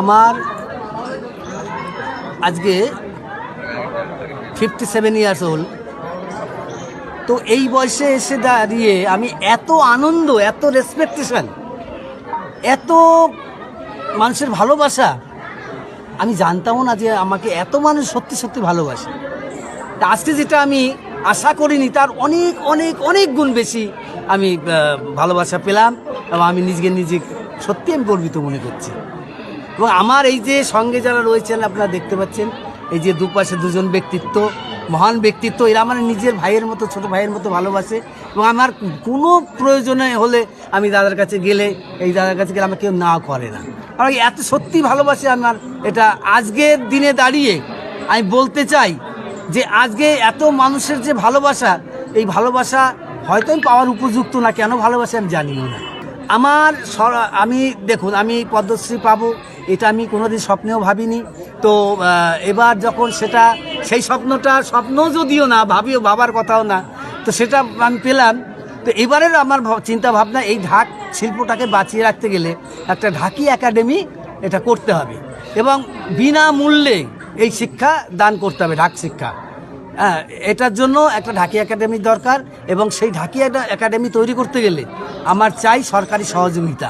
আমার আজকে fifty seven years old তো এই বয়সে এসে দাঁড়িয়ে আমি এত আনন্দ, এত রেসপেকটেশন এত মানুষের ভালোবাসা, আমি জানতামও না যে আমাকে এত মানুষ সত্যি সত্যি ভালোবাসে। তা আজকে যেটা আমি আশা করিনি, তার অনেক অনেক অনেক গুণ বেশি আমি ভালোবাসা পেলাম এবং আমি নিজেকে নিজে সত্যি আমি গর্বিত মনে করছি। এবং আমার এই যে সঙ্গে যারা রয়েছেন আপনারা দেখতে পাচ্ছেন, এই যে দুপাশে দুজন ব্যক্তিত্ব, মহান ব্যক্তিত্ব, এরা আমার নিজের ভাইয়ের মতো, ছোট ভাইয়ের মতো ভালোবাসে এবং আমার কোনো প্রয়োজনে হলে আমি দাদার কাছে গেলে, এই দাদার কাছে গেলে আমাকে কেউ না করে না। আর এত সত্যি ভালোবাসে আমার এটা আজকের দিনে দাঁড়িয়ে আমি বলতে চাই যে আজকে এত মানুষের যে ভালোবাসা, এই ভালোবাসা হয়তো আমি পাওয়ার উপযুক্ত না, কেন ভালোবাসে আমি জানিও না। আমার আমি দেখুন, আমি পদ্মশ্রী পাবো এটা আমি কোনোদিন স্বপ্নেও ভাবিনি। তো এবার যখন সেটা, সেই স্বপ্নটা, স্বপ্ন যদিও না, ভাবিও ভাবার কথাও না, তো সেটা আমি পেলাম। তো এবারের আমার চিন্তা ভাবনা এই ঢাক শিল্পটাকে বাঁচিয়ে রাখতে গেলে একটা ঢাকি একাডেমি এটা করতে হবে এবং বিনামূল্যে এই শিক্ষা দান করতে হবে, ঢাক শিক্ষা। হ্যাঁ এটার জন্য একটা ঢাকি একাডেমির দরকার এবং সেই ঢাকি একাডেমি তৈরি করতে গেলে আমার চাই সরকারি সহযোগিতা।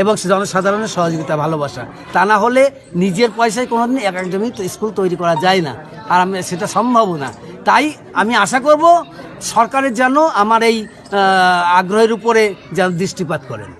এবং জনসাধারণের সহযোগিতা, ভালোবাসা। তা না হলে নিজের পয়সায় কোনোদিন একজনই স্কুল তৈরি করা যায় না। আর আমি সেটা সম্ভবও না। তাই আমি আশা করব সরকারের যেন আমার এই আগ্রহের উপরে যেন দৃষ্টিপাত করেন।